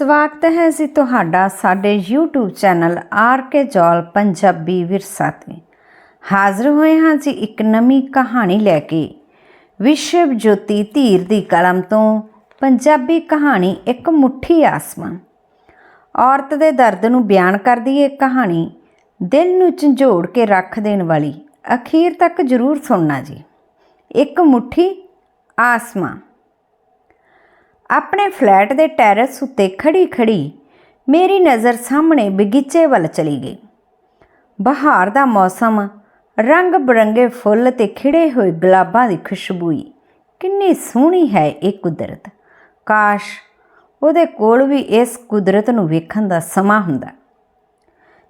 ਸਵਾਗਤ ਹੈ ਜੀ ਤੁਹਾਡਾ ਸਾਡੇ YouTube channel R K Jaul Punjabi Virsa ਤੇ। ਹਾਜ਼ਰ ਹੋਏ ਹਾਂ ਜੀ ਇੱਕ ਨਵੀਂ ਕਹਾਣੀ ਲੈ ਕੇ। ਵਿਸ਼ਵ ਜੋਤੀ ਧੀਰ ਦੀ ਕਲਮ ਤੋਂ ਪੰਜਾਬੀ ਕਹਾਣੀ ਇੱਕ ਮੁੱਠੀ ਆਸਮਾਨ। ਔਰਤ ਦੇ ਦਰਦ ਨੂੰ ਬਿਆਨ ਕਰਦੀ ਇਹ ਕਹਾਣੀ, ਦਿਲ ਨੂੰ ਝੰਜੋੜ ਕੇ ਰੱਖ ਦੇਣ ਵਾਲੀ। ਅਖੀਰ ਤੱਕ ਜ਼ਰੂਰ ਸੁਣਨਾ ਜੀ। ਇੱਕ ਮੁੱਠੀ ਆਸਮਾਨ। ਆਪਣੇ ਫਲੈਟ ਦੇ ਟੈਰੇਸ ਉੱਤੇ ਖੜੀ-ਖੜੀ ਮੇਰੀ ਨਜ਼ਰ ਸਾਹਮਣੇ ਬਗੀਚੇ ਵੱਲ ਚਲੀ ਗਈ। ਬਹਾਰ ਦਾ ਮੌਸਮ, ਰੰਗ ਬਰੰਗੇ ਫੁੱਲ ਤੇ ਖਿੜੇ ਹੋਏ ਗੁਲਾਬਾਂ ਦੀ ਖੁਸ਼ਬੂਈ ਕਿੰਨੀ ਸੋਹਣੀ ਹੈ ਇਹ ਕੁਦਰਤ। ਕਾਸ਼ ਉਹਦੇ ਕੋਲ ਵੀ ਇਸ ਕੁਦਰਤ ਨੂੰ ਵੇਖਣ ਦਾ ਸਮਾਂ ਹੁੰਦਾ।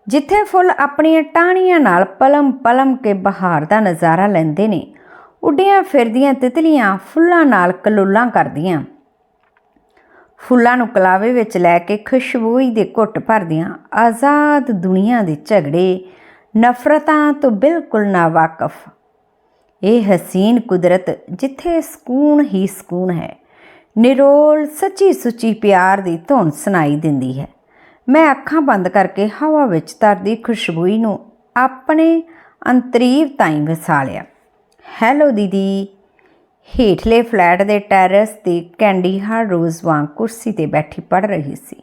ਜਿੱਥੇ ਫੁੱਲ ਆਪਣੀਆਂ ਟਾਹਣੀਆਂ ਨਾਲ ਪਲਮ-ਪਲਮ ਕੇ ਬਹਾਰ ਦਾ ਨਜ਼ਾਰਾ ਲੈਂਦੇ ਨੇ, ਉੱਡੀਆਂ ਫਿਰਦੀਆਂ ਤਿਤਲੀਆਂ ਫੁੱਲਾਂ ਨਾਲ ਕਲੋਲਾਂ ਕਰਦੀਆਂ। ਫੁੱਲਾਂ ਨੂੰ ਕਲਾਵੇ ਵਿੱਚ ਲੈ ਕੇ ਖੁਸ਼ਬੂਈ ਦੇ ਘੁੱਟ ਭਰਦਿਆਂ ਆਜ਼ਾਦ ਦੁਨੀਆ ਦੇ ਝਗੜੇ, ਨਫ਼ਰਤਾਂ ਤੋਂ ਬਿਲਕੁਲ ਨਾ ਵਾਕਫ ਇਹ ਹਸੀਨ ਕੁਦਰਤ ਜਿੱਥੇ ਸਕੂਨ ਹੀ ਸਕੂਨ ਹੈ, ਨਿਰੋਲ ਸੱਚੀ ਸੁੱਚੀ ਪਿਆਰ ਦੀ ਧੁਨ ਸੁਣਾਈ ਦਿੰਦੀ ਹੈ। ਮੈਂ ਅੱਖਾਂ ਬੰਦ ਕਰਕੇ ਹਵਾ ਵਿੱਚ ਤਰਦੀ ਖੁਸ਼ਬੂਈ ਨੂੰ ਆਪਣੇ ਅੰਤਰੀਵ ਤਾਈਂ ਵਸਾ ਲਿਆ। ਹੈਲੋ ਦੀਦੀ। ਹੇਠਲੇ ਫਲੈਟ ਦੇ ਟੈਰੇਸ ਤੇ ਕੈਂਡੀ ਹਰ ਰੋਜ਼ ਵਾਂਗ ਕੁਰਸੀ ਤੇ ਬੈਠੀ ਪੜ ਰਹੀ ਸੀ।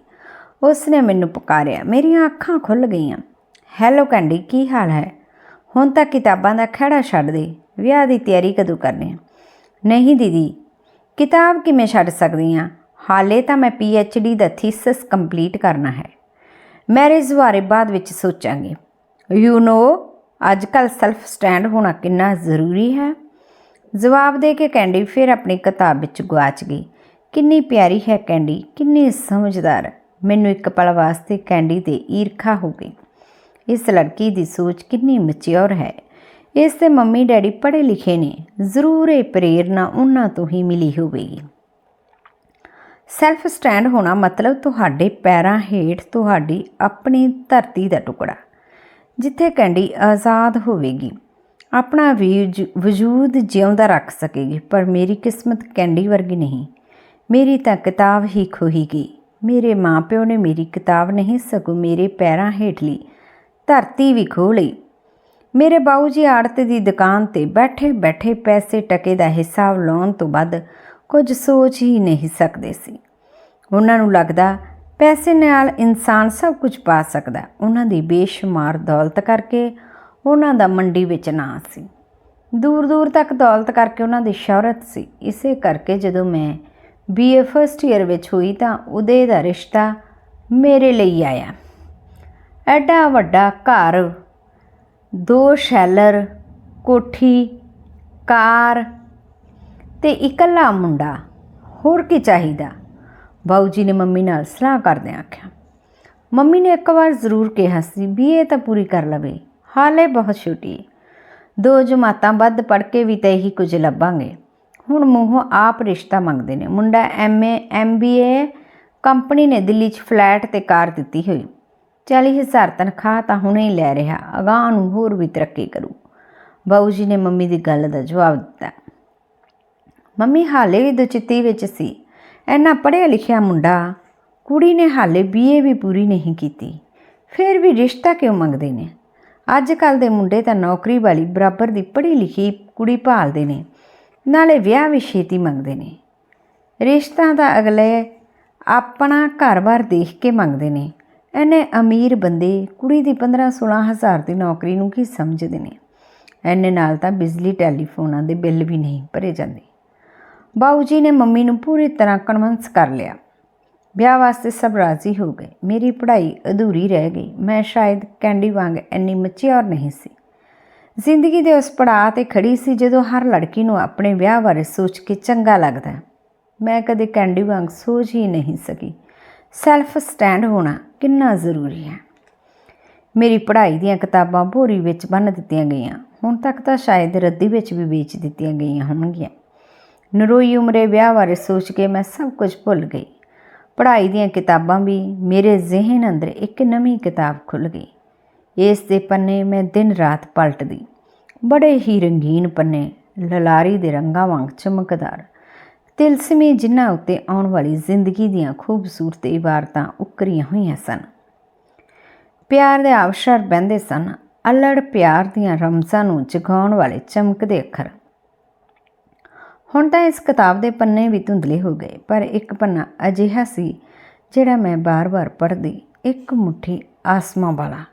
ਉਸ ਨੇ ਮੈਨੂੰ ਪੁਕਾਰਿਆ, ਮੇਰੀਆਂ ਅੱਖਾਂ ਖੁੱਲ ਗਈਆਂ। ਹੈਲੋ ਕੈਂਡੀ, ਕੀ ਹਾਲ ਹੈ? ਹੁਣ ਤਾਂ ਕਿਤਾਬਾਂ ਦਾ ਖਹਿੜਾ ਛੱਡ ਦੇ। ਵਿਆਹ ਦੀ ਤਿਆਰੀ ਕਦੋਂ ਕਰਨੀ ਨਹੀਂ ਦੀਦੀ, ਕਿਤਾਬ ਕਿਵੇਂ ਛੱਡ ਸਕਦੀ ਹਾਂ? ਹਾਲੇ ਤਾਂ ਮੈਂ ਪੀ ਐਚ ਡੀ ਦਾ ਥੀਸਿਸ ਕੰਪਲੀਟ ਕਰਨਾ ਹੈ। ਮੈਰਿਜ ਬਾਰੇ ਬਾਅਦ ਵਿੱਚ ਸੋਚਾਂਗੇ। ਯੂ نو ਅੱਜ ਕੱਲ ਸੈਲਫ ਸਟੈਂਡ ਹੋਣਾ ਕਿੰਨਾ ਜ਼ਰੂਰੀ ਹੈ? ਜਵਾਬ ਦੇ ਕੇ ਕੈਂਡੀ ਫਿਰ ਆਪਣੀ ਕਿਤਾਬ ਵਿੱਚ ਗਵਾਚ ਗਈ। ਕਿੰਨੀ ਪਿਆਰੀ ਹੈ ਕੈਂਡੀ, ਕਿੰਨੀ ਸਮਝਦਾਰ। ਮੈਨੂੰ ਇੱਕ ਪਲ ਵਾਸਤੇ ਕੈਂਡੀ ਤੇ ਈਰਖਾ ਹੋ ਗਈ। ਇਸ ਲੜਕੀ ਦੀ ਸੋਚ ਕਿੰਨੀ ਮੈਚਿਓਰ ਹੈ। ਇਸ ਦੇ ਮੰਮੀ ਡੈਡੀ ਪੜ੍ਹੇ ਲਿਖੇ ਨੇ। ਜ਼ਰੂਰ ਇਹ ਪ੍ਰੇਰਨਾ ਉਹਨਾਂ ਤੋਂ ਹੀ ਮਿਲੀ ਹੋਵੇਗੀ। ਸੈਲਫ ਸਟੈਂਡ ਹੋਣਾ ਮਤਲਬ ਤੁਹਾਡੇ ਪੈਰਾਂ ਹੇਠ ਤੁਹਾਡੀ ਆਪਣੀ ਧਰਤੀ ਦਾ ਟੁਕੜਾ, ਜਿੱਥੇ ਕੈਂਡੀ ਆਜ਼ਾਦ ਹੋਵੇਗੀ। ਆਪਣਾ ਵਜੂਦ ਜਿਉਂਦਾ ਰੱਖ ਸਕੇਗੀ, ਪਰ ਮੇਰੀ ਕਿਸਮਤ ਕੈਂਡੀ ਵਰਗੀ ਨਹੀਂ। ਮੇਰੀ ਤਾਂ ਕਿਤਾਬ ਹੀ ਖੋਹੀ ਗਈ। ਮੇਰੇ ਮਾਪਿਓ ਨੇ ਮੇਰੀ ਕਿਤਾਬ ਨਹੀਂ, ਸਗੋਂ ਮੇਰੇ ਪੈਰਾਂ ਹੇਠਲੀ ਧਰਤੀ ਵੀ ਖੋਹ ਲਈ। ਮੇਰੇ ਬਾਊ ਜੀ ਆੜਤ ਦੀ ਦੁਕਾਨ ਤੇ ਬੈਠੇ ਬੈਠੇ ਪੈਸੇ ਟਕੇ ਦਾ ਹਿਸਾਬ ਲਾਉਣ ਤੋਂ ਬਾਅਦ ਕੁਝ ਸੋਚ ਹੀ ਨਹੀਂ ਸਕਦੇ ਸੀ। ਉਹਨਾਂ ਨੂੰ ਲੱਗਦਾ ਪੈਸੇ ਨਾਲ ਇਨਸਾਨ ਸਭ ਕੁਝ ਪਾ ਸਕਦਾ। ਉਹਨਾਂ ਦੀ ਬੇਸ਼ੁਮਾਰ ਦੌਲਤ ਕਰਕੇ ਉਹਨਾਂ ਦਾ ਮੰਡੀ ਵਿੱਚ ਨਾਂ ਸੀ। ਦੂਰ ਦੂਰ ਤੱਕ ਦੌਲਤ ਕਰਕੇ ਉਹਨਾਂ ਦੀ ਸ਼ੌਹਰਤ ਸੀ। ਇਸੇ ਕਰਕੇ ਜਦੋਂ ਮੈਂ ਬੀਏ ਫਸਟ ਈਅਰ ਵਿੱਚ ਹੋਈ ਤਾਂ ਉਹਦੇ ਦਾ ਰਿਸ਼ਤਾ ਮੇਰੇ ਲਈ ਆਇਆ। ਐਡਾ ਵੱਡਾ ਘਰ, ਦੋ ਸ਼ੈਲਰ, ਕੋਠੀ, ਕਾਰ ਤੇ ਇਕੱਲਾ ਮੁੰਡਾ, ਹੋਰ ਕੀ ਚਾਹੀਦਾ? ਬਾਊ ਜੀ ਨੇ ਮੰਮੀ ਨਾਲ ਸਲਾਹ ਕਰਦੇ ਆਖਿਆ, ਮੰਮੀ ਨੇ ਇੱਕ ਵਾਰ ਜ਼ਰੂਰ ਕਿਹਾ ਸੀ ਵੀ ਇਹ ਤਾਂ ਪੂਰੀ ਕਰ ਲਵੇ। ਹਾਲੇ ਬਹੁਤ ਛੋਟੀ। ਦੋ ਜਮਾਤਾਂ ਵੱਧ ਪੜ ਕੇ ਵੀ ਤਾਂ ਇਹੀ ਕੁਝ ਲੱਭਾਂਗੇ। ਹੁਣ ਮੂੰਹੋਂ ਆਪ ਰਿਸ਼ਤਾ ਮੰਗਦੇ ਨੇ। ਮੁੰਡਾ ਐਮਏ, ਐਮਬੀਏ ਕੰਪਨੀ ਨੇ ਦਿੱਲੀ 'ਚ ਫਲੈਟ ਤੇ ਕਾਰ ਦਿੱਤੀ ਹੋਈ। 40000 ਤਨਖਾਹ ਤਾਂ ਹੁਣੇ ਹੀ ਲੈ ਰਿਹਾ। ਅਗਾਹ ਨੂੰ ਹੋਰ ਵੀ ਤਰੱਕੀ ਕਰੂ। ਬਾਊ ਜੀ ਨੇ ਮੰਮੀ ਦੀ ਗੱਲ ਦਾ ਜਵਾਬ ਦਿੱਤਾ। ਮੰਮੀ ਹਾਲੇ ਵੀ ਦੁਚਿੱਤੀ ਵਿੱਚ ਸੀ। ਐਨਾ ਪੜ੍ਹਿਆ ਲਿਖਿਆ ਮੁੰਡਾ ਕੁੜੀ ਨੇ ਹਾਲੇ ਬੀਏ ਵੀ ਪੂਰੀ ਨਹੀਂ ਕੀਤੀ। ਫਿਰ ਵੀ ਰਿਸ਼ਤਾ ਕਿਉਂ ਮੰਗਦੇ ਨੇ? ਅੱਜ ਕੱਲ ਦੇ ਮੁੰਡੇ ਤਾਂ ਨੌਕਰੀ ਵਾਲੀ ਬਰਾਬਰ ਦੀ ਪੜ੍ਹੀ ਲਿਖੀ ਕੁੜੀ ਭਾਲਦੇ ਨੇ, ਨਾਲੇ ਵਿਆਹ ਵੀ ਛੇਤੀ ਮੰਗਦੇ ਨੇ। ਰਿਸ਼ਤਾ ਤਾਂ ਅਗਲੇ ਆਪਣਾ ਘਰ-ਬਾਰ ਦੇਖ ਕੇ ਮੰਗਦੇ ਨੇ। ਐਨੇ ਅਮੀਰ ਬੰਦੇ ਕੁੜੀ ਦੀ 15-16 ਹਜ਼ਾਰ ਦੀ ਨੌਕਰੀ ਨੂੰ ਕੀ ਸਮਝਦੇ ਨੇ? ਐਨੇ ਨਾਲ ਤਾਂ ਬਿਜਲੀ, ਟੈਲੀਫੋਨਾਂ ਦੇ ਬਿੱਲ ਵੀ ਨਹੀਂ ਭਰੇ ਜਾਂਦੇ। ਬਾਊ ਜੀ ਨੇ ਮੰਮੀ ਨੂੰ ਪੂਰੀ ਤਰ੍ਹਾਂ ਕਨਵਿੰਸ ਕਰ ਲਿਆ। ਵਿਆਹ ਵਾਸਤੇ ਸਭ ਰਾਜ਼ੀ ਹੋ ਗਏ। ਮੇਰੀ ਪੜ੍ਹਾਈ ਅਧੂਰੀ ਰਹਿ ਗਈ। ਮੈਂ ਸ਼ਾਇਦ ਕੈਂਡੀ ਵਾਂਗ ਇੰਨੀ ਮਚਿਓਰ ਨਹੀਂ ਸੀ। ਜ਼ਿੰਦਗੀ ਦੇ ਉਸ ਪੜਾਅ ਤੇ ਖੜੀ ਸੀ ਜਦੋਂ ਹਰ ਲੜਕੀ ਨੂੰ ਆਪਣੇ ਵਿਆਹ ਬਾਰੇ ਸੋਚ ਕੇ ਚੰਗਾ ਲੱਗਦਾ ਮੈਂ ਕਦੇ ਕੈਂਡੀ ਵਾਂਗ ਸੋਚ ਹੀ ਨਹੀਂ ਸਕੀ। ਸੈਲਫ ਸਟੈਂਡ ਹੋਣਾ ਕਿੰਨਾ ਜ਼ਰੂਰੀ ਹੈ। ਮੇਰੀ ਪੜ੍ਹਾਈ ਦੀਆਂ ਕਿਤਾਬਾਂ ਭੋਰੀ ਵਿੱਚ ਬੰਨ ਦਿੱਤੀਆਂ ਗਈਆਂ। ਹੁਣ ਤੱਕ ਤਾਂ ਸ਼ਾਇਦ ਰੱਦੀ ਵਿੱਚ ਵੀ ਵੇਚ ਦਿੱਤੀਆਂ ਗਈਆਂ ਹੋਣਗੀਆਂ। ਨਰੋਈ ਉਮਰੇ ਵਿਆਹ ਬਾਰੇ ਸੋਚ ਕੇ ਮੈਂ ਸਭ ਕੁਝ ਭੁੱਲ ਗਈ। ਪੜ੍ਹਾਈ ਦੀਆਂ ਕਿਤਾਬਾਂ ਵੀ ਮੇਰੇ ਜ਼ਿਹਨ ਅੰਦਰ ਇੱਕ ਨਵੀਂ ਕਿਤਾਬ ਖੁੱਲ ਗਈ। ਇਸ ਦੇ ਪੰਨੇ ਮੈਂ ਦਿਨ ਰਾਤ ਪਲਟਦੀ। ਬੜੇ ਹੀ ਰੰਗੀਨ ਪੰਨੇ, ਲਲਾਰੀ ਦੇ ਰੰਗਾਂ ਵਾਂਗ ਚਮਕਦਾਰ। ਤਿਲਸਮੀ ਜਿਨ੍ਹਾਂ ਉੱਤੇ ਆਉਣ ਵਾਲੀ ਜ਼ਿੰਦਗੀ ਦੀਆਂ ਖੂਬਸੂਰਤ ਇਬਾਰਤਾਂ ਉੱਕਰੀਆਂ ਹੋਈਆਂ ਸਨ। ਪਿਆਰ ਦੇ ਅਵਸਰ ਬਹਿੰਦੇ ਸਨ, ਅਲੜ ਪਿਆਰ ਦੀਆਂ ਰਮਜ਼ਾਂ ਨੂੰ ਜਗਾਉਣ ਵਾਲੇ ਚਮਕਦੇ ਅੱਖਰ। ਹੁਣ ਤਾਂ ਇਸ ਕਿਤਾਬ ਦੇ ਪੰਨੇ ਵੀ ਧੁੰਦਲੇ ਹੋ ਗਏ, ਪਰ ਇੱਕ ਪੰਨਾ ਅਜਿਹਾ ਸੀ ਜਿਹੜਾ ਮੈਂ ਬਾਰ-ਬਾਰ ਪੜ੍ਹਦੀ, ਇੱਕ ਮੁਠੀ ਆਸਮਾਂ ਵਾਲਾ।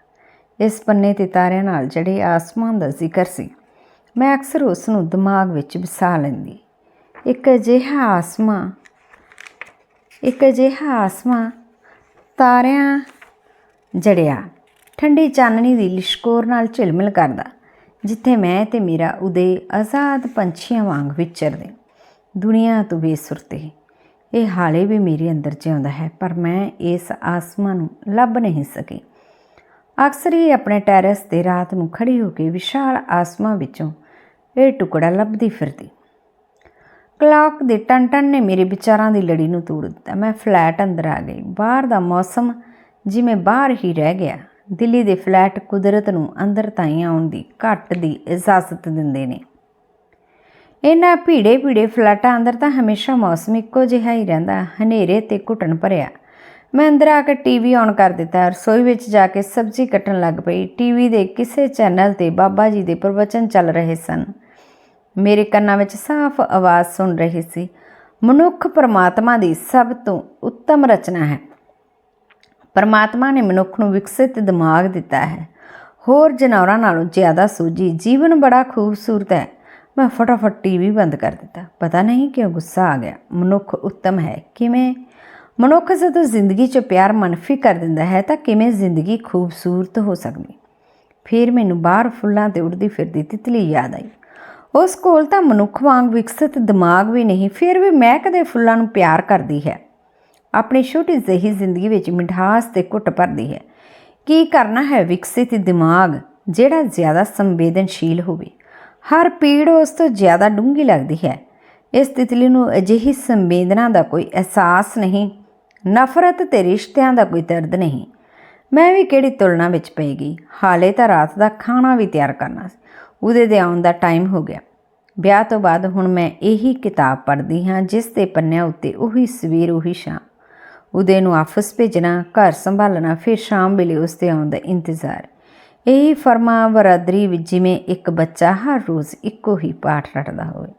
ਇਸ ਪੰਨੇ ਤੇ ਤਾਰਿਆਂ ਨਾਲ ਜਿਹੜੇ ਆਸਮਾਂ ਦਾ ਜ਼ਿਕਰ ਸੀ। ਮੈਂ ਅਕਸਰ ਉਸ ਨੂੰ ਦਿਮਾਗ ਵਿੱਚ ਵਸਾ ਲੈਂਦੀ। ਇੱਕ ਅਜਿਹਾ ਆਸਮਾਂ, ਇੱਕ ਅਜਿਹਾ ਆਸਮਾਂ, ਤਾਰਿਆਂ ਜੜਿਆ, ਠੰਡੀ ਚਾਨਣੀ ਦੀ ਲਿਸ਼ਕੋਰ ਨਾਲ ਝਿਲਮਿਲ ਕਰਦਾ। ਜਿੱਥੇ ਮੈਂ ਤੇ ਮੇਰਾ ਉਦੇ ਆਜ਼ਾਦ ਪੰਛੀਆਂ ਵਾਂਗ ਵਿਚਰਦੇ। ਦੁਨੀਆ ਤੋਂ ਬੇਸੁਰਤੇ ਇਹ ਹਾਲੇ ਵੀ ਮੇਰੇ ਅੰਦਰ ਜਿਉਂਦਾ ਹੈ, ਪਰ ਮੈਂ ਇਸ ਆਸਮਾਨ ਨੂੰ ਲੱਭ ਨਹੀਂ ਸਕੀ। ਅਕਸਰ ਹੀ ਆਪਣੇ ਟੈਰੇਸ ਤੇ ਰਾਤ ਨੂੰ ਖੜੀ ਹੋ ਕੇ ਵਿਸ਼ਾਲ ਆਸਮਾਨ ਵਿੱਚੋਂ ਇਹ ਟੁਕੜਾ ਲੱਭਦੀ ਫਿਰਦੀ। ਕਲਾਕ ਦੇ ਟਨ-ਟਨ ਨੇ ਮੇਰੇ ਵਿਚਾਰਾਂ ਦੀ ਲੜੀ ਨੂੰ ਤੋੜ ਦਿੱਤਾ। ਮੈਂ ਫਲੈਟ ਅੰਦਰ ਆ ਗਈ। ਬਾਹਰ ਦਾ ਮੌਸਮ ਜਿਵੇਂ ਬਾਹਰ ਹੀ ਰਹਿ ਗਿਆ। ਦਿੱਲੀ ਦੇ ਫਲੈਟ ਕੁਦਰਤ ਨੂੰ ਅੰਦਰ ਤਾਈਂ ਆਉਣ ਦੀ ਘੱਟ ਦੀ ਇਜਾਜ਼ਤ ਦਿੰਦੇ ਨੇ। ਇਹਨਾਂ ਭੀੜੇ ਭੀੜੇ ਫਲੈਟਾਂ ਅੰਦਰ ਤਾਂ ਹਮੇਸ਼ਾ ਮੌਸਮ ਇੱਕੋ ਜਿਹਾ ਹੀ ਰਹਿੰਦਾ, ਹਨੇਰੇ ਤੇ ਘੁਟਣ ਭਰਿਆ। ਮੈਂ ਅੰਦਰ ਆ ਕੇ ਟੀਵੀ ਔਨ ਕਰ ਦਿੱਤਾ, ਰਸੋਈ ਵਿੱਚ ਜਾ ਕੇ ਸਬਜ਼ੀ ਕੱਟਣ ਲੱਗ ਪਈ। ਟੀਵੀ ਦੇ ਕਿਸੇ ਚੈਨਲ ਤੇ ਬਾਬਾ ਜੀ ਦੇ ਪ੍ਰਵਚਨ ਚੱਲ ਰਹੇ ਸਨ। ਮੇਰੇ ਕੰਨਾਂ ਵਿੱਚ ਸਾਫ਼ ਆਵਾਜ਼ ਸੁਣ ਰਹੀ ਸੀ, ਮਨੁੱਖ ਪਰਮਾਤਮਾ ਦੀ ਸਭ ਤੋਂ ਉੱਤਮ ਰਚਨਾ ਹੈ। ਪਰਮਾਤਮਾ ਨੇ ਮਨੁੱਖ ਨੂੰ ਵਿਕਸਿਤ ਦਿਮਾਗ ਦਿੱਤਾ ਹੈ। ਹੋਰ ਜਨੌਰਾਂ ਨਾਲੋਂ ਜ਼ਿਆਦਾ ਸੂਝੀ ਜੀਵਨ ਬੜਾ ਖੂਬਸੂਰਤ ਹੈ। ਮੈਂ ਫਟਾਫਟ ਟੀਵੀ ਬੰਦ ਕਰ ਦਿੱਤਾ। ਪਤਾ ਨਹੀਂ ਕਿਉਂ ਗੁੱਸਾ ਆ ਗਿਆ। ਮਨੁੱਖ ਉੱਤਮ ਹੈ। ਕਿਵੇਂ? ਮਨੁੱਖ ਜਦੋਂ ਜ਼ਿੰਦਗੀ 'ਚ ਪਿਆਰ ਮਨਫੀ ਕਰ ਦਿੰਦਾ ਹੈ ਤਾਂ ਕਿਵੇਂ ਜ਼ਿੰਦਗੀ ਖੂਬਸੂਰਤ ਹੋ ਸਕਦੀ? ਫਿਰ ਮੈਨੂੰ ਬਾਹਰ ਫੁੱਲਾਂ ਤੇ ਉੱਡਦੀ ਫਿਰਦੀ ਤਿਤਲੀ ਯਾਦ ਆਈ। ਉਸ ਕੋਲ ਤਾਂ ਮਨੁੱਖ ਵਾਂਗ ਵਿਕਸਿਤ ਦਿਮਾਗ ਵੀ ਨਹੀਂ, ਫਿਰ ਵੀ ਮੈਂ ਕਦੇ ਫੁੱਲਾਂ ਨੂੰ ਪਿਆਰ ਕਰਦੀ ਹੈ। ਆਪਣੀ ਛੋਟੀ ਜਿਹੀ ਜ਼ਿੰਦਗੀ ਵਿੱਚ ਮਿਠਾਸ ਤੇ ਘੁੱਟ ਭਰਦੀ ਹੈ। ਕੀ ਕਰਨਾ ਹੈ ਵਿਕਸਿਤ ਦਿਮਾਗ, ਜਿਹੜਾ ਜ਼ਿਆਦਾ ਸੰਵੇਦਨਸ਼ੀਲ ਹੋਵੇ? ਹਰ ਪੀੜ ਉਸ ਤੋਂ ਜ਼ਿਆਦਾ ਡੂੰਘੀ ਲੱਗਦੀ ਹੈ। ਇਸ ਤਿਤਲੀ ਨੂੰ ਅਜਿਹੀ ਸੰਵੇਦਨਾ ਦਾ ਕੋਈ ਅਹਿਸਾਸ ਨਹੀਂ, ਨਫ਼ਰਤ ਤੇ ਰਿਸ਼ਤਿਆਂ ਦਾ ਕੋਈ ਦਰਦ ਨਹੀਂ। ਮੈਂ ਵੀ ਕਿਹੜੀ ਤੁਲਨਾ ਵਿੱਚ ਪਈ ਗਈ ਹਾਲੇ ਤਾਂ ਰਾਤ ਦਾ ਖਾਣਾ ਵੀ ਤਿਆਰ ਕਰਨਾ ਸੀ। ਉਹਦੇ ਦੇ ਆਉਣ ਦਾ ਟਾਈਮ ਹੋ ਗਿਆ। ਵਿਆਹ ਤੋਂ ਬਾਅਦ ਹੁਣ ਮੈਂ ਇਹੀ ਕਿਤਾਬ ਪੜ੍ਹਦੀ ਹਾਂ, ਜਿਸ ਦੇ ਪੰਨਿਆਂ ਉੱਤੇ ਉਹੀ ਸਵੇਰ, ਉਹੀ ਸ਼ਾਮ। ਉਹਦੇ ਨੂੰ ਆਫਿਸ ਭੇਜਣਾ, ਘਰ ਸੰਭਾਲਣਾ, ਫਿਰ ਸ਼ਾਮ ਵੇਲੇ ਉਸ 'ਤੇ ਆਉਣ ਦਾ ਇੰਤਜ਼ਾਰ। ਇਹੀ ਫਰਮਾ ਬਰਾਦਰੀ ਵਿੱਚ ਜਿਵੇਂ ਇੱਕ ਬੱਚਾ ਹਰ ਰੋਜ਼ ਇੱਕੋ ਹੀ ਪਾਠ ਰਟਦਾ ਹੋਵੇ।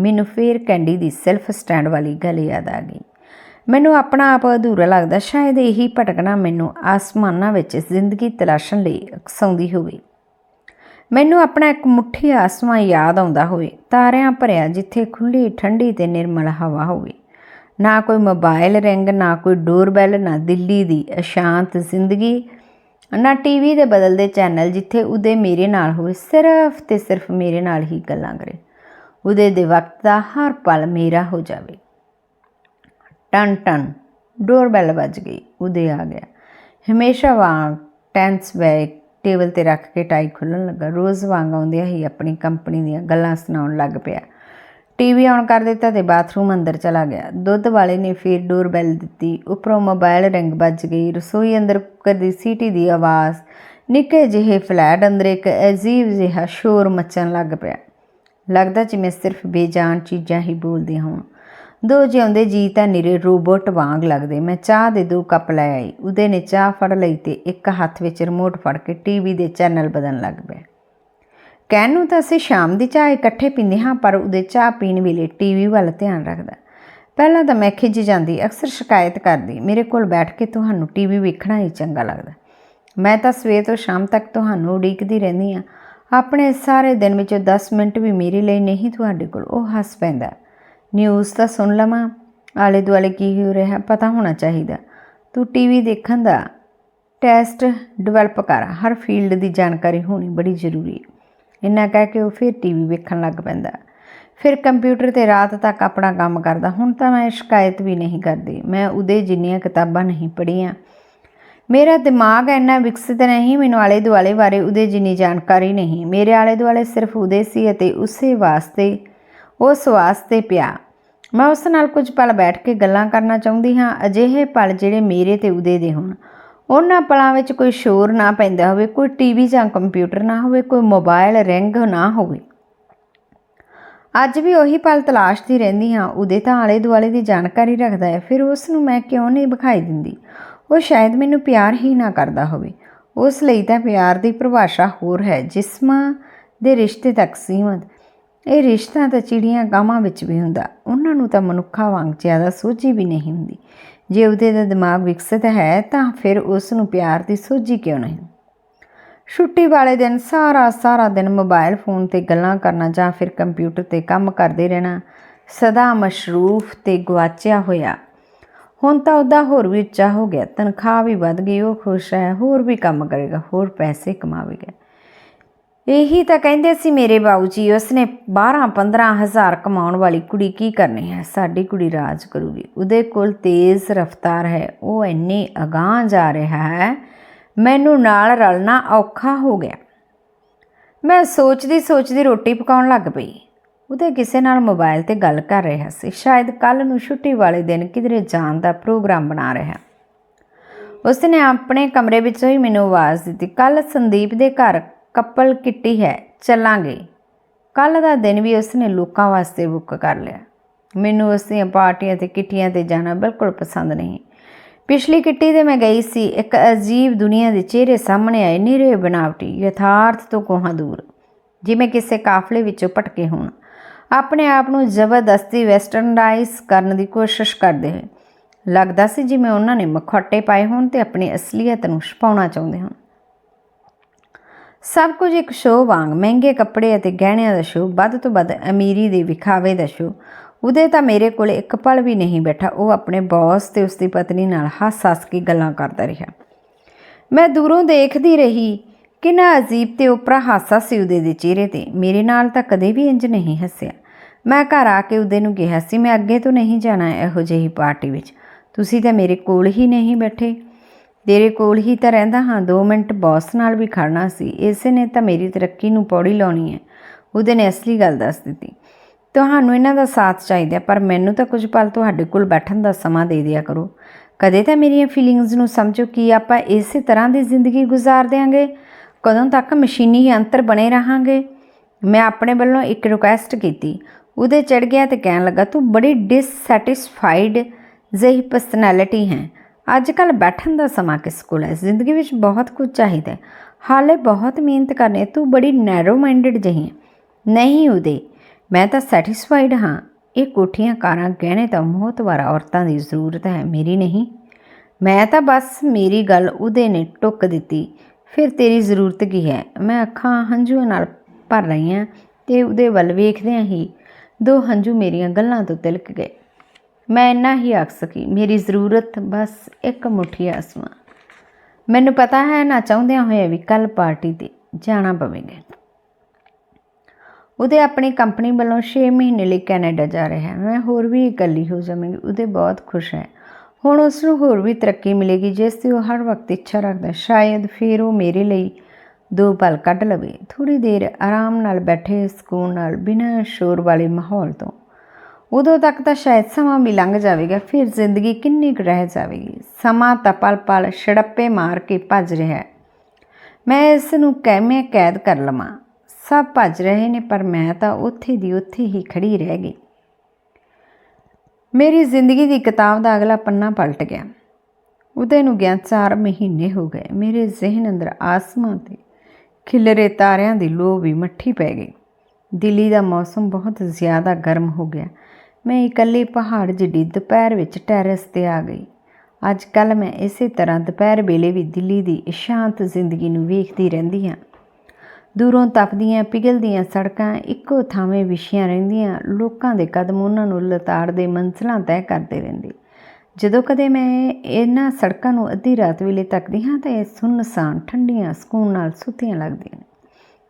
ਮੈਨੂੰ ਫੇਰ ਕੈਂਡੀ ਦੀ ਸੈਲਫ ਸਟੈਂਡ ਵਾਲੀ ਗੱਲ ਯਾਦ ਆ ਗਈ। ਮੈਨੂੰ ਆਪਣਾ ਆਪ ਅਧੂਰਾ ਲੱਗਦਾ, ਸ਼ਾਇਦ ਇਹੀ ਭਟਕਣਾ ਮੈਨੂੰ ਆਸਮਾਨਾਂ ਵਿੱਚ ਜ਼ਿੰਦਗੀ ਤਲਾਸ਼ਣ ਲਈ ਉਕਸਾਉਂਦੀ ਹੋਵੇ। ਮੈਨੂੰ ਆਪਣਾ ਇੱਕ ਮੁੱਠੀ ਆਸਮਾਨ ਯਾਦ ਆਉਂਦਾ ਹੋਵੇ, ਤਾਰਿਆਂ ਭਰਿਆ ਜਿੱਥੇ ਖੁੱਲੀ ਠੰਡੀ ਤੇ ਨਿਰਮਲ ਹਵਾ ਹੋਵੇ। ਨਾ ਕੋਈ ਮੋਬਾਈਲ ਰਿੰਗ, ਨਾ ਕੋਈ ਡੋਰਬੈਲ, ਨਾ ਦਿੱਲੀ ਦੀ ਅਸ਼ਾਂਤ ਜ਼ਿੰਦਗੀ, ਨਾ ਟੀਵੀ ਦੇ ਬਦਲਦੇ ਚੈਨਲ ਜਿੱਥੇ ਉਹਦੇ ਮੇਰੇ ਨਾਲ ਹੋਵੇ, ਸਿਰਫ ਤੇ ਸਿਰਫ ਮੇਰੇ ਨਾਲ ਹੀ ਗੱਲਾਂ ਕਰੇ। ਉਹਦੇ ਦੇ ਵਕਤ ਦਾ ਹਰ ਪਲ ਮੇਰਾ ਹੋ ਜਾਵੇ। ਟਨ ਟਨ, ਡੋਰਬੈਲ ਵੱਜ ਗਈ, ਉਹਦੇ ਆ ਗਿਆ। ਹਮੇਸ਼ਾ ਵਾਂਗ ਟੈਂਸ ਬੈਗ, ਟੇਬਲ ਤੇ ਰੱਖ ਕੇ ਟਾਈ ਖੁੱਲਣ ਲੱਗਾ। ਰੋਜ਼ ਵਾਂਗ ਆਉਂਦਿਆਂ ਹੀ ਆਪਣੀ ਕੰਪਨੀ ਦੀਆਂ ਗੱਲਾਂ ਸੁਣਾਉਣ ਲੱਗ ਪਿਆ। ਟੀਵੀ ਆਨ ਕਰ ਦਿੱਤਾ ਤੇ ਬਾਥਰੂਮ ਅੰਦਰ ਚਲਾ ਗਿਆ। ਦੁੱਧ ਵਾਲੇ ਨੇ ਫਿਰ ਡੋਰਬੈਲ ਦਿੱਤੀ। ਉੱਪਰੋਂ ਮੋਬਾਈਲ ਰਿੰਗ ਵੱਜ ਗਈ। ਰਸੋਈ ਅੰਦਰ ਕੁੱਕਰ ਦੀ ਸੀਟੀ ਦੀ ਆਵਾਜ਼। ਨਿੱਕੇ ਜਿਹੇ ਫਲੈਟ ਅੰਦਰ ਇੱਕ ਅਜੀਬ ਜਿਹਾ ਸ਼ੋਰ ਮਚਣ ਲੱਗ ਪਿਆ। ਲੱਗਦਾ ਜਿਵੇਂ ਸਿਰਫ ਬੇਜਾਨ ਚੀਜ਼ਾਂ ਹੀ ਬੋਲਦੀਆਂ ਹੋਣ। ਦੋ ਜਿਉਂਦੇ ਜੀ ਤਾਂ ਨਿਰੇ ਰੋਬੋਟ ਵਾਂਗ ਲੱਗਦੇ। ਮੈਂ ਚਾਹ ਦੇ ਦੋ ਕੱਪ ਲੈ ਆਈ। ਉਹਦੇ ਨੇ ਚਾਹ ਫੜ ਲਈ ਤੇ ਇੱਕ ਹੱਥ ਵਿੱਚ ਰਿਮੋਟ ਫੜ ਕੇ ਟੀਵੀ ਦੇ ਚੈਨਲ ਬਦਲਣ ਲੱਗ ਪਿਆ। ਕਹਿਣ ਨੂੰ ਤਾਂ ਅਸੀਂ ਸ਼ਾਮ ਦੀ ਚਾਹ ਇਕੱਠੇ ਪੀਂਦੇ ਹਾਂ, ਪਰ ਉਹਦੇ ਚਾਹ ਪੀਣ ਵੇਲੇ ਟੀਵੀ ਵੱਲ ਧਿਆਨ ਰੱਖਦਾ। ਪਹਿਲਾਂ ਤਾਂ ਮੈਂ ਖਿੱਚ ਜਾਂਦੀ, ਅਕਸਰ ਸ਼ਿਕਾਇਤ ਕਰਦੀ, ਮੇਰੇ ਕੋਲ ਬੈਠ ਕੇ ਤੁਹਾਨੂੰ ਟੀਵੀ ਵੇਖਣਾ ਹੀ ਚੰਗਾ ਲੱਗਦਾ। ਮੈਂ ਤਾਂ ਸਵੇਰ ਤੋਂ ਸ਼ਾਮ ਤੱਕ ਤੁਹਾਨੂੰ ਉਡੀਕਦੀ ਰਹਿੰਦੀ ਆ ਆਪਣੇ ਸਾਰੇ ਦਿਨ ਵਿੱਚੋਂ 10 ਮਿੰਟ ਵੀ ਮੇਰੇ ਲਈ ਨਹੀਂ ਤੁਹਾਡੇ ਕੋਲ, ਉਹ ਹੱਸ ਪੈਂਦਾ। ਨਿਊਜ਼ ਤਾਂ ਸੁਣ ਲਵਾਂ ਆਲੇ ਦੁਆਲੇ ਕੀ ਹੋ ਰਿਹਾ ਪਤਾ ਹੋਣਾ ਚਾਹੀਦਾ। ਤੂੰ ਟੀਵੀ ਦੇਖਣ ਦਾ ਟੈਸਟ ਡਿਵੈਲਪ ਕਰ, ਹਰ ਫੀਲਡ ਦੀ ਜਾਣਕਾਰੀ ਹੋਣੀ ਬੜੀ ਜ਼ਰੂਰੀ ਹੈ। ਇੰਨਾ ਕਹਿ ਕੇ ਉਹ ਫਿਰ ਟੀਵੀ ਵੇਖਣ ਲੱਗ ਪੈਂਦਾ। ਫਿਰ ਕੰਪਿਊਟਰ ਤੇ ਰਾਤ ਤੱਕ ਆਪਣਾ ਕੰਮ ਕਰਦਾ। ਹੁਣ ਤਾਂ ਮੈਂ ਸ਼ਿਕਾਇਤ ਵੀ ਨਹੀਂ ਕਰਦੀ। ਮੈਂ ਉਹਦੇ ਜਿੰਨੀਆਂ ਕਿਤਾਬਾਂ ਨਹੀਂ ਪੜ੍ਹੀਆਂ। ਮੇਰਾ ਦਿਮਾਗ ਇੰਨਾ ਵਿਕਸਿਤ ਨਹੀਂ, ਮੈਨੂੰ ਆਲੇ ਦੁਆਲੇ ਬਾਰੇ ਉਹਦੇ ਜਿੰਨੀ ਜਾਣਕਾਰੀ ਨਹੀਂ। ਮੇਰੇ ਆਲੇ ਦੁਆਲੇ ਸਿਰਫ ਉਹਦੇ ਸੀ ਅਤੇ ਉਸੇ ਵਾਸਤੇ, ਉਸ ਵਾਸਤੇ ਪਿਆ। ਮੈਂ ਉਸ ਨਾਲ ਕੁਝ ਪਲ ਬੈਠ ਕੇ ਗੱਲਾਂ ਕਰਨਾ ਚਾਹੁੰਦੀ ਹਾਂ। ਅਜਿਹੇ ਪਲ ਜਿਹੜੇ ਮੇਰੇ ਤੇ ਉਹਦੇ ਦੇ ਹੋਣ। ਉਹਨਾਂ ਪਲਾਂ ਵਿੱਚ ਕੋਈ ਸ਼ੋਰ ਨਾ ਪੈਂਦਾ ਹੋਵੇ, ਕੋਈ ਟੀਵੀ ਜਾਂ ਕੰਪਿਊਟਰ ਨਾ ਹੋਵੇ, ਕੋਈ ਮੋਬਾਈਲ ਰਿੰਗ ਨਾ ਹੋਵੇ। ਅੱਜ ਵੀ ਉਹੀ ਪਲ ਤਲਾਸ਼ਦੀ ਰਹਿੰਦੀ ਹਾਂ। ਉਹਦੇ ਤਾਂ ਆਲੇ ਦੁਆਲੇ ਦੀ ਜਾਣਕਾਰੀ ਰੱਖਦਾ ਹੈ। ਫਿਰ ਉਸ ਨੂੰ ਮੈਂ ਕਿਉਂ ਨਹੀਂ ਵਿਖਾਈ ਦਿੰਦੀ? ਉਹ ਸ਼ਾਇਦ ਮੈਨੂੰ ਪਿਆਰ ਹੀ ਨਾ ਕਰਦਾ ਹੋਵੇ। ਉਸ ਲਈ ਤਾਂ ਪਿਆਰ ਦੀ ਪਰਿਭਾਸ਼ਾ ਹੋਰ ਹੈ। ਜਿਸਮਾਂ ਦੇ ਰਿਸ਼ਤੇ ਤੱਕ ਸੀਮਤ। ਇਹ ਰਿਸ਼ਤਾ ਤਾਂ ਚਿੜੀਆਂ ਗਾਵਾਂ ਵਿੱਚ ਵੀ ਹੁੰਦਾ। ਉਹਨਾਂ ਨੂੰ ਤਾਂ ਮਨੁੱਖਾਂ ਵਾਂਗ ਜ਼ਿਆਦਾ ਸੋਝੀ ਵੀ ਨਹੀਂ ਹੁੰਦੀ। ਜੇ ਉਹਦੇ ਦਾ ਦਿਮਾਗ ਵਿਕਸਿਤ ਹੈ, ਤਾਂ ਫਿਰ ਉਸ ਨੂੰ ਪਿਆਰ ਦੀ ਸੋਝੀ ਕਿਉਂ ਨਹੀਂ? ਛੁੱਟੀ ਵਾਲੇ ਦਿਨ ਸਾਰਾ ਸਾਰਾ ਦਿਨ ਮੋਬਾਈਲ ਫੋਨ ਤੇ ਗੱਲਾਂ ਕਰਨਾ ਜਾਂ ਫਿਰ ਕੰਪਿਊਟਰ ਤੇ ਕੰਮ ਕਰਦੇ ਰਹਿਣਾ ਸਦਾ ਮਸ਼ਰੂਫ ਤੇ ਗਵਾਚਿਆ ਹੋਇਆ। ਹੁਣ ਤਾਂ ਉਹਦਾ ਹੋਰ ਵੀ ਉੱਚਾ ਹੋ ਗਿਆ, ਤਨਖਾਹ ਵੀ ਵੱਧ ਗਈ, ਉਹ ਖੁਸ਼ ਹੈ, ਹੋਰ ਵੀ ਕੰਮ ਕਰੇਗਾ, ਹੋਰ ਪੈਸੇ ਕਮਾਵੇਗਾ। ਇਹੀ ਤਾਂ ਕਹਿੰਦੇ ਸੀ ਮੇਰੇ ਬਾਊ ਜੀ ਉਸਨੇ 12-15 ਹਜ਼ਾਰ ਕਮਾਉਣ ਵਾਲੀ ਕੁੜੀ ਕੀ ਕਰਨੀ ਹੈ? ਸਾਡੀ ਕੁੜੀ ਰਾਜ ਕਰੂਗੀ। ਉਹਦੇ ਕੋਲ ਤੇਜ਼ ਰਫ਼ਤਾਰ ਹੈ। ਉਹ ਇੰਨੇ ਅਗਾਂਹ ਜਾ ਰਿਹਾ ਹੈ, ਮੈਨੂੰ ਨਾਲ ਰਲਣਾ ਔਖਾ ਹੋ ਗਿਆ। ਮੈਂ ਸੋਚਦੀ ਸੋਚਦੀ ਰੋਟੀ ਪਕਾਉਣ ਲੱਗ ਪਈ। ਉਹਦੇ ਕਿਸੇ ਨਾਲ ਮੋਬਾਈਲ ਤੇ ਗੱਲ ਕਰ ਰਿਹਾ ਸੀ। ਸ਼ਾਇਦ ਕੱਲ ਨੂੰ ਛੁੱਟੀ ਵਾਲੇ ਦਿਨ ਕਿਧਰੇ ਜਾਣ ਦਾ ਪ੍ਰੋਗਰਾਮ ਬਣਾ ਰਿਹਾ। ਉਸਨੇ ਆਪਣੇ ਕਮਰੇ ਵਿੱਚੋਂ ਹੀ ਮੈਨੂੰ ਆਵਾਜ਼ ਦਿੱਤੀ। ਕੱਲ ਸੰਦੀਪ ਦੇ ਘਰ ਕਪਲ ਕਿੱਟੀ ਹੈ, ਚੱਲਾਂਗੇ। ਕੱਲ ਦਾ ਦਿਨ ਵੀ ਉਸਨੇ ਲੋਕਾਂ ਵਾਸਤੇ ਬੁੱਕ ਕਰ ਲਿਆ। ਮੈਨੂੰ ਉਸ ਦੀਆਂ ਪਾਰਟੀਆਂ ਤੇ ਕਿੱਟੀਆਂ ਤੇ ਜਾਣਾ ਬਿਲਕੁਲ ਪਸੰਦ ਨਹੀਂ। ਪਿਛਲੀ ਕਿੱਟੀ ਤੇ ਮੈਂ ਗਈ ਸੀ, ਇੱਕ ਅਜੀਬ ਦੁਨੀਆ ਦੇ ਚਿਹਰੇ ਸਾਹਮਣੇ ਆਏ ਨਿਰੇ ਬਨਾਵਟੀ ਯਥਾਰਥ ਤੋਂ ਕੋਹਾਂ ਦੂਰ। ਜਿਵੇਂ ਕਿਸੇ ਕਾਫਲੇ ਵਿੱਚੋਂ ਭਟਕੇ ਹੋਣ। ਆਪਣੇ ਆਪ ਨੂੰ ਜ਼ਬਰਦਸਤੀ ਵੈਸਟਰਨਾਈਜ਼ ਕਰਨ ਦੀ ਕੋਸ਼ਿਸ਼ ਕਰਦੇ ਹੋਏ। ਲੱਗਦਾ ਸੀ ਜਿਵੇਂ ਉਹਨਾਂ ਨੇ ਮਖੌਟੇ ਪਾਏ ਹੋਣ ਤੇ ਆਪਣੀ ਅਸਲੀਅਤ ਨੂੰ ਛੁਪਾਉਣਾ ਚਾਹੁੰਦੇ ਹੋਣ। ਸਭ ਕੁਝ ਇੱਕ ਸ਼ੋਅ ਵਾਂਗ, ਮਹਿੰਗੇ ਕੱਪੜੇ ਅਤੇ ਗਹਿਣਿਆਂ ਦਾ ਸ਼ੋਅ, ਵੱਧ ਤੋਂ ਵੱਧ ਅਮੀਰੀ ਦੇ ਵਿਖਾਵੇ ਦਾ ਸ਼ੋਅ। ਉਹਦੇ ਤਾਂ ਮੇਰੇ ਕੋਲ ਇੱਕ ਪਲ ਵੀ ਨਹੀਂ ਬੈਠਾ, ਉਹ ਆਪਣੇ ਬੌਸ ਤੇ ਉਸਦੀ ਪਤਨੀ ਨਾਲ ਹੱਸ-ਹੱਸ ਕੇ ਗੱਲਾਂ ਕਰਦਾ ਰਿਹਾ। ਮੈਂ ਦੂਰੋਂ ਦੇਖਦੀ ਰਹੀ, ਕਿੰਨਾ ਅਜੀਬ ਤੇ ਉਪਰਾ ਹਾਸਾ ਸੀ ਉਹਦੇ ਦੇ ਚਿਹਰੇ ਤੇ। ਮੇਰੇ ਨਾਲ ਤਾਂ ਕਦੇ ਵੀ ਇੰਜ ਨਹੀਂ ਹੱਸਿਆ। ਮੈਂ ਘਰ ਆ ਕੇ ਉਹਦੇ ਨੂੰ ਕਿਹਾ ਸੀ, ਮੈਂ ਅੱਗੇ ਤੋਂ ਨਹੀਂ ਜਾਣਾ ਇਹੋ ਜਿਹੀ ਪਾਰਟੀ ਵਿੱਚ। ਤੁਸੀਂ ਤਾਂ ਮੇਰੇ ਕੋਲ ਹੀ ਨਹੀਂ ਬੈਠੇ। ਤੇਰੇ ਕੋਲ ਹੀ ਤਾਂ ਰਹਿੰਦਾ ਹਾਂ 2 ਮਿੰਟ ਬੌਸ ਨਾਲ ਵੀ ਖੜਨਾ ਸੀ। ਇਸੇ ਨੇ ਤਾਂ ਮੇਰੀ ਤਰੱਕੀ ਨੂੰ ਪੌੜੀ ਲਾਉਣੀ ਹੈ। ਉਹਦੇ ਨੇ ਅਸਲੀ ਗੱਲ ਦੱਸ ਦਿੱਤੀ। ਤੁਹਾਨੂੰ ਇਹਨਾਂ ਦਾ ਸਾਥ ਚਾਹੀਦਾ ਪਰ ਮੈਨੂੰ ਤਾਂ ਕੁਝ ਪਲ ਤੁਹਾਡੇ ਕੋਲ ਬੈਠਣ ਦਾ ਸਮਾਂ ਦੇ ਦਿਆ ਕਰੋ। ਕਦੇ ਤਾਂ ਮੇਰੀਆਂ ਫੀਲਿੰਗਸ ਨੂੰ ਸਮਝੋ ਕਿ ਆਪਾਂ ਇਸੇ ਤਰ੍ਹਾਂ ਦੀ ਜ਼ਿੰਦਗੀ ਗੁਜ਼ਾਰ ਦੇਾਂਗੇ ਕਦੋਂ ਤੱਕ ਮਸ਼ੀਨੀ ਯੰਤਰ ਬਣੇ ਰਹਾਂਗੇ? ਮੈਂ ਆਪਣੇ ਵੱਲੋਂ ਇੱਕ ਰਿਕੁਐਸਟ ਕੀਤੀ। ਉਹਦੇ ਚੜ ਗਿਆ ਤੇ ਕਹਿਣ ਲੱਗਾ, ਤੂੰ ਬੜੀ ਡਿਸਸੈਟੀਸਫਾਈਡ ਜਿਹੀ ਪਰਸਨੈਲਿਟੀ ਹੈ। ਅੱਜ ਕੱਲ ਬੈਠਣ ਦਾ ਸਮਾਂ ਕਿਸ ਕੋਲ ਹੈ? ਜ਼ਿੰਦਗੀ ਵਿੱਚ ਬਹੁਤ ਕੁਝ ਚਾਹੀਦਾ ਹੈ। ਹਾਲੇ ਬਹੁਤ ਮਿਹਨਤ ਕਰਨੀ ਤੂੰ ਬੜੀ ਨੈਰੋ ਮਾਈਂਡਡ ਜਹੀ ਹੈ। ਨਹੀਂ ਉਹਦੇ ਮੈਂ ਤਾਂ ਸੈਟੀਸਫਾਈਡ ਹਾਂ। ਇਹ ਕੋਠੀਆਂ ਕਾਰਾਂ, ਗਹਿਣੇ ਤਾਂ ਬਹੁਤ ਵਾਰ ਔਰਤਾਂ ਦੀ ਜ਼ਰੂਰਤ ਹੈ, ਮੇਰੀ ਨਹੀਂ। ਮੈਂ ਤਾਂ ਬਸ ਮੇਰੀ ਗੱਲ ਉਹਦੇ ਨੇ ਟੁੱਕ ਦਿੱਤੀ। ਫਿਰ ਤੇਰੀ ਜ਼ਰੂਰਤ ਕੀ ਹੈ? ਮੈਂ ਅੱਖਾਂ ਹੰਝੂਆਂ ਨਾਲ ਭਰ ਰਹੀਆਂ ਤੇ ਉਹਦੇ ਵੱਲ ਵੇਖਦਿਆਂ ਹੀ ਦੋ ਹੰਝੂ ਮੇਰੀਆਂ ਗੱਲਾਂ ਤੋਂ ਤਿਲਕ ਗਏ। ਮੈਂ ਇੰਨਾ ਹੀ ਆਖ ਸਕੀ, ਮੇਰੀ ਜ਼ਰੂਰਤ ਬਸ ਇੱਕ ਮੁਠੀ ਆਸਮਾਂ ਮੈਨੂੰ ਪਤਾ ਹੈ ਨਾ ਚਾਹੁੰਦਿਆਂ ਹੋਇਆ ਵੀ ਕੱਲ ਪਾਰਟੀ ਤੇ ਜਾਣਾ ਪਵੇਗਾ। ਉਹਦੇ ਆਪਣੀ ਕੰਪਨੀ ਵੱਲੋਂ 6 ਮਹੀਨੇ ਲਈ ਕੈਨੇਡਾ ਜਾ ਰਿਹਾ ਹੈ। ਮੈਂ ਹੋਰ ਵੀ ਇਕੱਲੀ ਹੋ ਜਾਵਾਂਗੀ, ਉਹਦੇ ਬਹੁਤ ਖੁਸ਼ ਹੈ। ਹੁਣ ਉਸ ਨੂੰ ਹੋਰ ਵੀ ਤਰੱਕੀ ਮਿਲੇਗੀ, ਜਿਸ ਦੀ ਉਹ ਹਰ ਵਕਤ ਇੱਛਾ ਰੱਖਦਾ ਸ਼ਾਇਦ ਫਿਰ ਉਹ ਮੇਰੇ ਲਈ ਦੋ ਪਲ ਕੱਢ ਲਵੇ। ਥੋੜੀ ਦੇਰ ਆਰਾਮ ਨਾਲ ਬੈਠੇ ਸਕੂਨ ਨਾਲ ਬਿਨਾਂ ਸ਼ੋਰ ਵਾਲੇ ਮਾਹੌਲ ਤੋਂ। ਉਦੋਂ ਤੱਕ ਤਾਂ ਸ਼ਾਇਦ ਸਮਾਂ ਵੀ ਲੰਘ ਜਾਵੇਗਾ, ਫਿਰ ਜ਼ਿੰਦਗੀ ਕਿੰਨੀ ਕੁ ਰਹਿ ਜਾਵੇਗੀ। ਸਮਾਂ ਤਾਂ ਪਲ ਪਲ ਛੜੱਪੇ ਮਾਰ ਕੇ ਭੱਜ ਰਿਹਾ ਹੈ। ਮੈਂ ਇਸ ਨੂੰ ਕੈਮੇ ਕੈਦ ਕਰ ਲਵਾਂ? ਸਭ ਭੱਜ ਰਹੇ ਨੇ, ਪਰ ਮੈਂ ਤਾਂ ਉੱਥੇ ਦੀ ਉੱਥੇ ਹੀ ਖੜੀ ਰਹਿ ਗਈ। ਮੇਰੀ ਜ਼ਿੰਦਗੀ ਦੀ ਕਿਤਾਬ ਦਾ ਅਗਲਾ ਪੰਨਾ ਪਲਟ ਗਿਆ। ਉਹਦੇ ਨੂੰ ਗਿਆ 4 ਮਹੀਨੇ ਹੋ ਗਏ। ਮੇਰੇ ਜ਼ਿਹਨ ਅੰਦਰ ਆਸਮਾਨ ਤੇ ਖਿਲਰੇ ਤਾਰਿਆਂ ਦੀ ਲੋ ਵੀ ਮੱਠੀ ਪੈ ਗਈ। ਦਿੱਲੀ ਦਾ ਮੌਸਮ ਬਹੁਤ ਜ਼ਿਆਦਾ ਗਰਮ ਹੋ ਗਿਆ। ਮੈਂ ਇਕੱਲੀ ਪਹਾੜ ਜਿੱਡੀ ਦੁਪਹਿਰ ਵਿੱਚ ਟੈਰੇਸ ਤੇ ਆ ਗਈ। ਅੱਜ ਕੱਲ ਮੈਂ ਇਸੇ ਤਰ੍ਹਾਂ ਦੁਪਹਿਰ ਵੇਲੇ ਵੀ ਦਿੱਲੀ ਦੀ ਸ਼ਾਂਤ ਜ਼ਿੰਦਗੀ ਨੂੰ ਵੇਖਦੀ ਰਹਿੰਦੀ ਹਾਂ। ਦੂਰੋਂ ਤਪਦੀਆਂ, ਪਿਘਲਦੀਆਂ ਸੜਕਾਂ, ਇੱਕੋ ਥਾਵੇਂ ਵਿਛੀਆਂ ਰਹਿੰਦੀਆਂ, ਲੋਕਾਂ ਦੇ ਕਦਮ ਉਹਨਾਂ ਨੂੰ ਲਤਾੜਦੇ ਮੰਜ਼ਲਾਂ ਤੈਅ ਕਰਦੇ ਰਹਿੰਦੇ। ਜਦੋਂ ਕਦੇ ਮੈਂ ਇਹਨਾਂ ਸੜਕਾਂ ਨੂੰ ਅੱਧੀ ਰਾਤ ਵੇਲੇ ਤੱਕਦੀ ਹਾਂ ਤਾਂ ਇਹ ਸੁੰਨਸਾਨ, ਠੰਡੀਆਂ ਸਕੂਨ ਨਾਲ ਸੁੱਤੀਆਂ ਲੱਗਦੀਆਂ ਨੇ।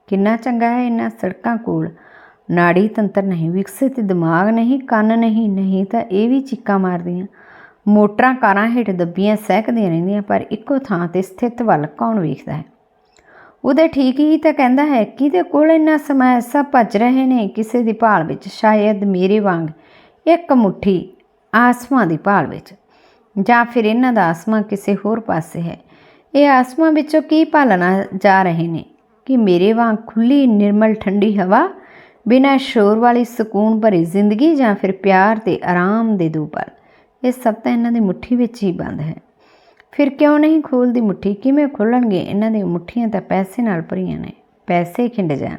ਕਿੰਨਾ ਚੰਗਾ ਹੈ ਇਹਨਾਂ ਸੜਕਾਂ ਕੋਲ ਨਾੜੀ ਤੰਤਰ ਨਹੀਂ ਵਿਕਸਿਤ, ਦਿਮਾਗ ਨਹੀਂ, ਕੰਨ ਨਹੀਂ ਨਹੀਂ ਤਾਂ ਇਹ ਵੀ ਚੀਕਾਂ ਮਾਰਦੀਆਂ। ਮੋਟਰਾਂ ਕਾਰਾਂ ਹੇਠ ਦੱਬੀਆਂ, ਸਹਿਕਦੀਆਂ ਰਹਿੰਦੀਆਂ, ਪਰ ਇੱਕੋ ਥਾਂ ਤੇ ਸਥਿਤ ਵੱਲ ਕੌਣ ਵੇਖਦਾ ਹੈ? ਉਹਦੇ ਠੀਕ ਹੀ ਤਾਂ ਕਹਿੰਦਾ ਹੈ, ਕਿਹਦੇ ਕੋਲ ਇੰਨਾ ਸਮਾਂ ਸਭ ਭੱਜ ਰਹੇ ਨੇ, ਕਿਸੇ ਦੀ ਭਾਲ ਵਿੱਚ, ਸ਼ਾਇਦ ਮੇਰੇ ਵਾਂਗ, ਇੱਕ ਮੁਠੀ ਆਸਮਾਂ ਦੀ ਭਾਲ ਵਿੱਚ। ਜਾਂ ਫਿਰ ਇਹਨਾਂ ਦਾ ਆਸਮਾਂ ਕਿਸੇ ਹੋਰ ਪਾਸੇ ਹੈ। ਇਹ ਆਸਮਾਂ ਵਿੱਚੋਂ ਕੀ ਭਾਲਣਾ ਜਾ ਰਹੇ ਨੇ? ਕਿ ਮੇਰੇ ਵਾਂਗ ਖੁੱਲੀ, ਨਿਰਮਲ, ਠੰਡੀ ਹਵਾ ਬਿਨਾਂ ਸ਼ੋਰ ਵਾਲੀ ਸਕੂਨ ਭਰੀ ਜ਼ਿੰਦਗੀ ਜਾਂ ਫਿਰ ਪਿਆਰ ਤੇ ਆਰਾਮ ਦੇ ਦੋ ਪਲ ਇਹ ਸਭ ਤਾਂ ਇਹਨਾਂ ਦੀ ਮੁੱਠੀ ਵਿੱਚ ਹੀ ਬੰਦ ਹੈ। ਫਿਰ ਕਿਉਂ ਨਹੀਂ ਖੋਲਦੀ ਮੁੱਠੀ? ਕਿਵੇਂ ਖੋਲਣਗੇ ਇਹਨਾਂ ਦੀਆਂ ਮੁੱਠੀਆਂ ਤਾਂ ਪੈਸੇ ਨਾਲ ਭਰੀਆਂ ਨੇ। ਪੈਸੇ ਖਿੰਡ ਜਾਣ।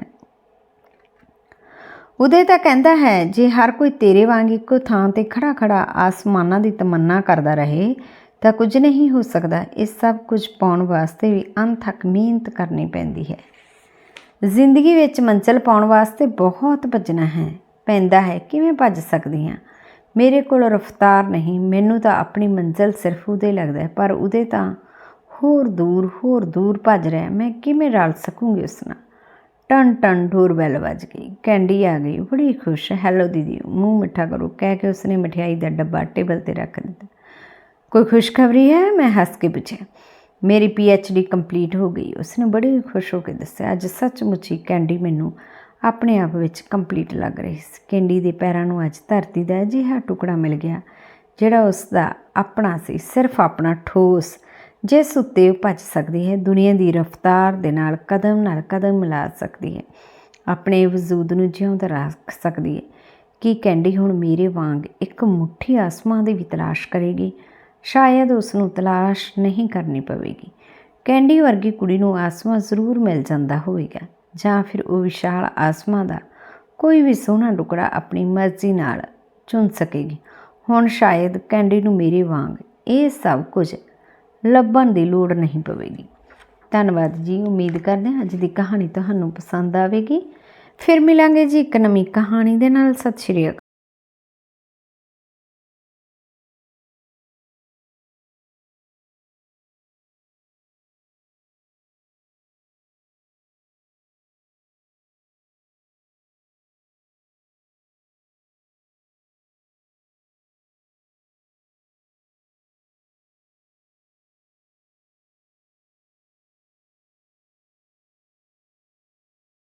ਉਦੇ ਤਾਂ ਕਹਿੰਦਾ ਹੈ, ਜੇ ਹਰ ਕੋਈ ਤੇਰੇ ਵਾਂਗ ਇੱਕੋ ਥਾਂ ਤੇ ਖੜਾ ਖੜਾ ਆਸਮਾਨਾਂ ਦੀ ਤਮੰਨਾ ਕਰਦਾ ਰਹੇ, ਤਾਂ ਕੁਝ ਨਹੀਂ ਹੋ ਸਕਦਾ। ਇਹ ਸਭ ਕੁਝ ਪਾਉਣ ਵਾਸਤੇ ਵੀ ਅਣਥੱਕ ਮਿਹਨਤ ਕਰਨੀ ਪੈਂਦੀ ਹੈ। ਜ਼ਿੰਦਗੀ ਵਿੱਚ ਮੰਜ਼ਲ ਪਾਉਣ ਵਾਸਤੇ ਬਹੁਤ ਭੱਜਣਾ ਹੈ। ਪੈਂਦਾ ਹੈ, ਕਿਵੇਂ ਭੱਜ ਸਕਦੀ ਹਾਂ? ਮੇਰੇ ਕੋਲ ਰਫ਼ਤਾਰ ਨਹੀਂ, ਮੈਨੂੰ ਤਾਂ ਆਪਣੀ ਮੰਜ਼ਲ ਸਿਰਫ ਉਹਦੇ ਲੱਗਦਾ ਪਰ ਉਹਦੇ ਤਾਂ ਹੋਰ ਦੂਰ ਹੋਰ ਦੂਰ ਭੱਜ ਰਿਹਾ ਮੈਂ ਕਿਵੇਂ ਰਲ ਸਕੂੰਗੀ ਉਸ ਨਾਲ? ਟਨ ਟਨ ਡੋਰਬੈਲ ਵੱਜ ਗਈ, ਕੈਂਡੀ ਆ ਗਈ, ਬੜੀ ਖੁਸ਼। ਹੈਲੋ ਦੀਦੀ, ਮੂੰਹ ਮਿੱਠਾ ਕਰੋ, ਕਹਿ ਕੇ ਉਸਨੇ ਮਠਿਆਈ ਦਾ ਡੱਬਾ ਟੇਬਲ ਤੇ ਰੱਖ ਦਿੱਤਾ। ਕੋਈ ਖੁਸ਼ਖਬਰੀ ਹੈ? ਮੈਂ ਹੱਸ ਕੇ ਪੁੱਛਿਆ। ਮੇਰੀ ਪੀ ਐਚ ਡੀ ਕੰਪਲੀਟ ਹੋ ਗਈ। ਉਸਨੇ ਬੜੇ ਖੁਸ਼ ਹੋ ਕੇ ਦੱਸਿਆ, ਅੱਜ ਸੱਚਮੁੱਚ ਹੀ ਕੈਂਡੀ ਮੈਨੂੰ ਆਪਣੇ ਆਪ ਵਿੱਚ ਕੰਪਲੀਟ ਲੱਗ ਰਹੀ ਸੀ। ਕੈਂਡੀ ਦੇ ਪੈਰਾਂ ਨੂੰ ਅੱਜ ਧਰਤੀ ਦਾ ਅਜਿਹਾ ਟੁਕੜਾ ਮਿਲ ਗਿਆ, ਜਿਹੜਾ ਉਸ ਦਾ ਆਪਣਾ ਸੀ, ਸਿਰਫ ਆਪਣਾ ਠੋਸ, ਜਿਸ ਉੱਤੇ ਉਹ ਭੱਜ ਸਕਦੀ ਹੈ, ਦੁਨੀਆ ਦੀ ਰਫ਼ਤਾਰ ਦੇ ਨਾਲ ਕਦਮ ਨਾਲ ਕਦਮ ਮਿਲਾ ਸਕਦੀ ਹੈ, ਆਪਣੇ ਵਜੂਦ ਨੂੰ ਜਿਉਂਦਾ ਰੱਖ ਸਕਦੀ ਹੈ। ਕੀ ਕੈਂਡੀ ਹੁਣ ਮੇਰੇ ਵਾਂਗ ਇੱਕ ਮੁੱਠੀ ਆਸਮਾਂ ਦੀ ਵੀ ਤਲਾਸ਼ ਕਰੇਗੀ? ਸ਼ਾਇਦ ਉਸ ਨੂੰ ਤਲਾਸ਼ ਨਹੀਂ ਕਰਨੀ ਪਵੇਗੀ। ਕੈਂਡੀ ਵਰਗੀ ਕੁੜੀ ਨੂੰ ਆਸਮਾਂ ਜ਼ਰੂਰ ਮਿਲ ਜਾਂਦਾ ਹੋਵੇਗਾ, ਜਾਂ ਫਿਰ ਉਹ ਵਿਸ਼ਾਲ ਆਸਮਾਂ ਦਾ ਕੋਈ ਵੀ ਸੋਹਣਾ ਟੁਕੜਾ ਆਪਣੀ ਮਰਜ਼ੀ ਨਾਲ ਚੁਣ ਸਕੇਗੀ। ਹੁਣ ਸ਼ਾਇਦ ਕੈਂਡੀ ਨੂੰ ਮੇਰੇ ਵਾਂਗ ਇਹ ਸਭ ਕੁਝ ਲੱਭਣ ਦੀ ਲੋੜ ਨਹੀਂ ਪਵੇਗੀ। ਧੰਨਵਾਦ ਜੀ, ਉਮੀਦ ਕਰਦੇ ਹਾਂ ਅੱਜ ਦੀ ਕਹਾਣੀ ਤੁਹਾਨੂੰ ਪਸੰਦ ਆਵੇਗੀ। ਫਿਰ ਮਿਲਾਂਗੇ ਜੀ ਇੱਕ ਨਵੀਂ ਕਹਾਣੀ ਦੇ ਨਾਲ। ਸਤਿ ਸ਼੍ਰੀ ਅਕਾਲ।